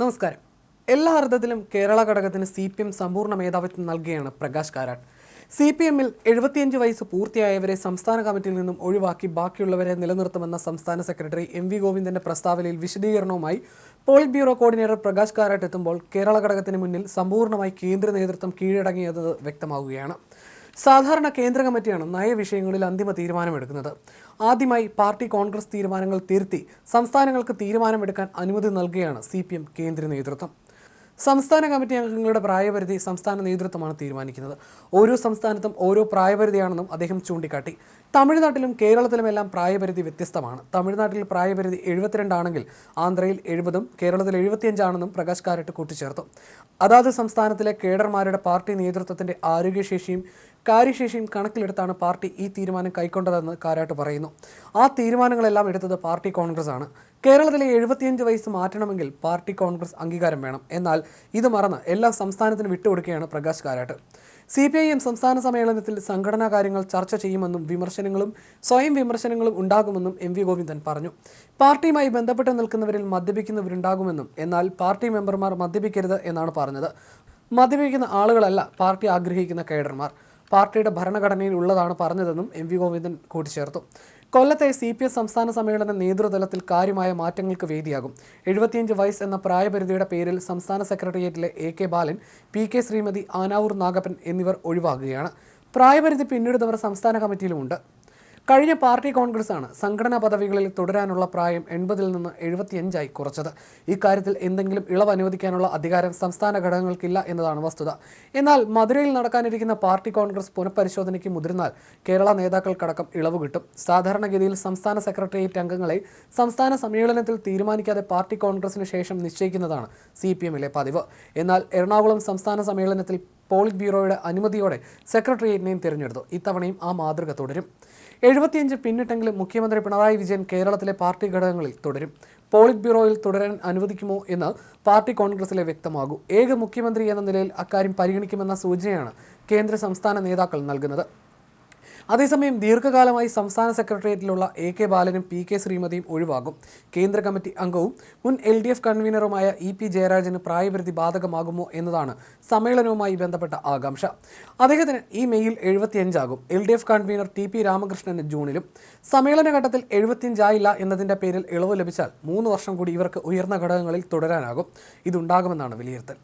നമസ്കാരം. എല്ലാ അർത്ഥത്തിലും കേരള ഘടകത്തിന് സി പി എം സമ്പൂർണ മേധാവിത്വം നൽകുകയാണ് പ്രകാശ് കാരാട്ട്. സി പി എമ്മിൽ എഴുപത്തിയഞ്ച് വയസ്സ് പൂർത്തിയായവരെ സംസ്ഥാന കമ്മിറ്റിയിൽ നിന്നും ഒഴിവാക്കി ബാക്കിയുള്ളവരെ നിലനിർത്തുമെന്ന സംസ്ഥാന സെക്രട്ടറി എം വി ഗോവിന്ദന്റെ പ്രസ്താവനയിൽ വിശദീകരണവുമായി polit bureau coordinator Prakash Karat എത്തുമ്പോൾ കേരള ഘടകത്തിന് മുന്നിൽ സമ്പൂർണമായി കേന്ദ്ര നേതൃത്വം കീഴടങ്ങിയത് വ്യക്തമാവുകയാണ്. സാധാരണ കേന്ദ്ര കമ്മിറ്റിയാണ് നയവിഷയങ്ങളിൽ അന്തിമ തീരുമാനമെടുക്കുന്നത്. ആദ്യമായി പാർട്ടി കോൺഗ്രസ് തീരുമാനങ്ങൾ തിരുത്തി സംസ്ഥാനങ്ങൾക്ക് തീരുമാനമെടുക്കാൻ അനുമതി നൽകുകയാണ് സി പി എം കേന്ദ്ര നേതൃത്വം. സംസ്ഥാന കമ്മിറ്റി അംഗങ്ങളുടെ പ്രായപരിധി സംസ്ഥാന നേതൃത്വമാണ് തീരുമാനിക്കുന്നത്. ഓരോ സംസ്ഥാനത്തും ഓരോ പ്രായപരിധിയാണെന്നും അദ്ദേഹം ചൂണ്ടിക്കാട്ടി. തമിഴ്നാട്ടിലും കേരളത്തിലുമെല്ലാം പ്രായപരിധി വ്യത്യസ്തമാണ്. തമിഴ്നാട്ടിൽ പ്രായപരിധി എഴുപത്തിരണ്ടാണെങ്കിൽ ആന്ധ്രയിൽ എഴുപതും കേരളത്തിൽ എഴുപത്തിയഞ്ചാണെന്നും പ്രകാശ് കാരട്ട് കൂട്ടിച്ചേർത്തു. അതാത് സംസ്ഥാനത്തിലെ കേഡർമാരുടെ പാർട്ടി നേതൃത്വത്തിന്റെ ആരോഗ്യശേഷിയും കാര്യശേഷിയും കണക്കിലെടുത്താണ് പാർട്ടി ഈ തീരുമാനം കൈക്കൊണ്ടതെന്ന് കാരാട്ട് പറയുന്നു. ആ തീരുമാനങ്ങളെല്ലാം എടുത്തത് പാർട്ടി കോൺഗ്രസ് ആണ് കേരളത്തിലെ എഴുപത്തിയഞ്ച് വയസ്സ് മാറ്റണമെങ്കിൽ പാർട്ടി കോൺഗ്രസ് അംഗീകാരം വേണം. എന്നാൽ ഇത് മറന്ന് എല്ലാ സംസ്ഥാനത്തിനും വിട്ടുകൊടുക്കുകയാണ് Prakash Karat. C P I M സംസ്ഥാന സമ്മേളനത്തിൽ സംഘടനാ കാര്യങ്ങൾ ചർച്ച ചെയ്യുമെന്നും വിമർശനങ്ങളും സ്വയം വിമർശനങ്ങളും ഉണ്ടാകുമെന്നും എം വി ഗോവിന്ദൻ പറഞ്ഞു. പാർട്ടിയുമായി ബന്ധപ്പെട്ട് നിൽക്കുന്നവരിൽ മദ്യപിക്കുന്നവരുണ്ടാകുമെന്നും എന്നാൽ പാർട്ടി മെമ്പർമാർ മദ്യപിക്കരുത് എന്നാണ് പറഞ്ഞത്. മദ്യപിക്കുന്ന ആളുകളല്ല പാർട്ടി ആഗ്രഹിക്കുന്ന കേഡർമാർ. പാർട്ടിയുടെ ഭരണഘടനയിൽ ഉള്ളതാണ് പറഞ്ഞതെന്നും എം വി ഗോവിന്ദൻ കൂട്ടിച്ചേർത്തു. കൊല്ലത്തെ സി പി എസ് സംസ്ഥാന സമ്മേളന നേതൃതലത്തിൽ കാര്യമായ മാറ്റങ്ങൾക്ക് വേദിയാകും. എഴുപത്തിയഞ്ച് വയസ്സ് എന്ന പ്രായപരിധിയുടെ പേരിൽ സംസ്ഥാന സെക്രട്ടേറിയറ്റിലെ A K Balan P K Sreemathi Anavoor Nagappan എന്നിവർ ഒഴിവാകുകയാണ്. പ്രായപരിധി പിന്നിടുന്നവർ സംസ്ഥാന കമ്മിറ്റിയിലുമുണ്ട്. കഴിഞ്ഞ പാർട്ടി കോൺഗ്രസ് ആണ് സംഘടനാ പദവികളിൽ തുടരാനുള്ള പ്രായം എൺപതിൽ നിന്ന് എഴുപത്തിയഞ്ചായി കുറച്ചത്. ഇക്കാര്യത്തിൽ എന്തെങ്കിലും ഇളവ് അനുവദിക്കാനുള്ള അധികാരം സംസ്ഥാന ഘടകങ്ങൾക്കില്ല എന്നതാണ് വസ്തുത. എന്നാൽ മധുരയിൽ നടക്കാനിരിക്കുന്ന പാർട്ടി കോൺഗ്രസ് പുനഃപരിശോധനയ്ക്ക് മുതിർന്നാൽ കേരള നേതാക്കൾക്കടക്കം ഇളവ് കിട്ടും. സാധാരണഗതിയിൽ സംസ്ഥാന സെക്രട്ടേറിയറ്റ് അംഗങ്ങളെ സംസ്ഥാന സമ്മേളനത്തിൽ തീരുമാനിക്കാതെ പാർട്ടി കോൺഗ്രസിന് ശേഷം നിശ്ചയിക്കുന്നതാണ് സി പി എമ്മിലെ പതിവ്. എന്നാൽ എറണാകുളം സംസ്ഥാന സമ്മേളനത്തിൽ പോളിറ്റ് ബ്യൂറോയുടെ അനുമതിയോടെ സെക്രട്ടേറിയറ്റിനെയും തിരഞ്ഞെടുത്തു. ഇത്തവണയും ആ മാതൃക തുടരും. എഴുപത്തിയഞ്ച് പിന്നിട്ടെങ്കിലും മുഖ്യമന്ത്രി പിണറായി വിജയൻ കേരളത്തിലെ പാർട്ടി ഘടകങ്ങളിൽ തുടരും. പോളിറ്റ് ബ്യൂറോയിൽ തുടരാൻ അനുവദിക്കുമോ എന്ന് പാർട്ടി കോൺഗ്രസിലെ വ്യക്തമാകൂ. ഏക മുഖ്യമന്ത്രി എന്ന നിലയിൽ അക്കാര്യം പരിഗണിക്കുമെന്ന സൂചനയാണ് കേന്ദ്ര സംസ്ഥാന നേതാക്കൾ നൽകുന്നത്. അതേസമയം ദീർഘകാലമായി സംസ്ഥാന സെക്രട്ടേറിയറ്റിലുള്ള എ കെ ബാലനും പി കെ ശ്രീമതിയും ഒഴിവാകും. കേന്ദ്ര കമ്മിറ്റി അംഗവും മുൻ എൽ ഡി എഫ് കൺവീനറുമായ ഇ പി ജയരാജന് പ്രായപരിധി ബാധകമാകുമോ എന്നതാണ് സമ്മേളനവുമായി ബന്ധപ്പെട്ട ആകാംക്ഷ. അദ്ദേഹത്തിന് ഈ മെയിൽ എഴുപത്തിയഞ്ചാകും. L D F convener T P Ramakrishnan ജൂണിലും സമ്മേളനഘട്ടത്തിൽ എഴുപത്തിയഞ്ചായില്ല എന്നതിന്റെ പേരിൽ ഇളവ് ലഭിച്ചാൽ മൂന്ന് വർഷം കൂടി ഇവർക്ക് ഉയർന്ന ഘടകങ്ങളിൽ തുടരാനാകും. ഇതുണ്ടാകുമെന്നാണ് വിലയിരുത്തൽ.